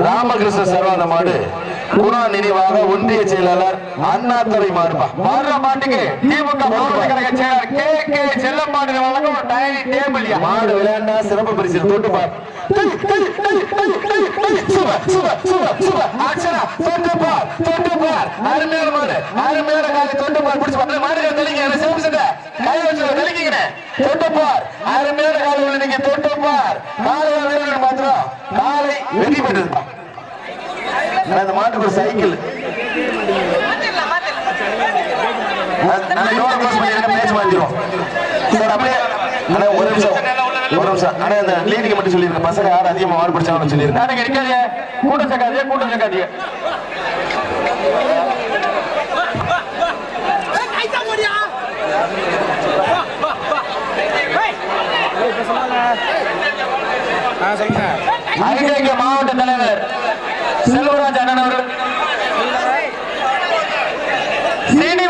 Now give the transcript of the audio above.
ராமகிருஷ்ண சர்வாத மாடு. குணா நினைவாக ஒன்றிய செயலாளர் அண்ணாதுரை மாடுபா வர்ற மாட்டுக்கு திமுக கழக செயலர் கே. கே. செல்லம்மாடு வழங்கும் டைனிங் டேபிள் மாடு விளையாண்டா சிறப்பு பரிசு தொட்டு பார் தொட்டு பார். அருமையான மாடு அருமையான காலை தொட்டு பார். பிடிச்சு மாடு தெளிங்க என்ன சிறப்பு சட்டை கை வச்சு தெளிக்கிறேன் ஆயிரம் பார் காலம் உள்ள நீங்க தொட்டு பார் வீரர்கள் மாத்திரம் நாளை வெற்றி பெற்றிருப்பான் அந்த மாட்டுக்கு ஒரு சைக்கிள் மாத்திரும் ஒரு நிமிஷம். ஒரு நிமிஷம். அண்ணா இந்த கிளீனிக் மட்டும் சொல்லிருக்கேன் பசங்க யார் அதிகமா மாடு பிடிச்சாங்கன்னு சொல்லியிருக்கேன் கூட்டம் சேர்க்காதீங்க கூட்டம் சேர்க்காதீங்க. ஐக்கிய மாவட்ட தலைவர் செல்வராஜ் அண்ணன் அவர்கள். சீனி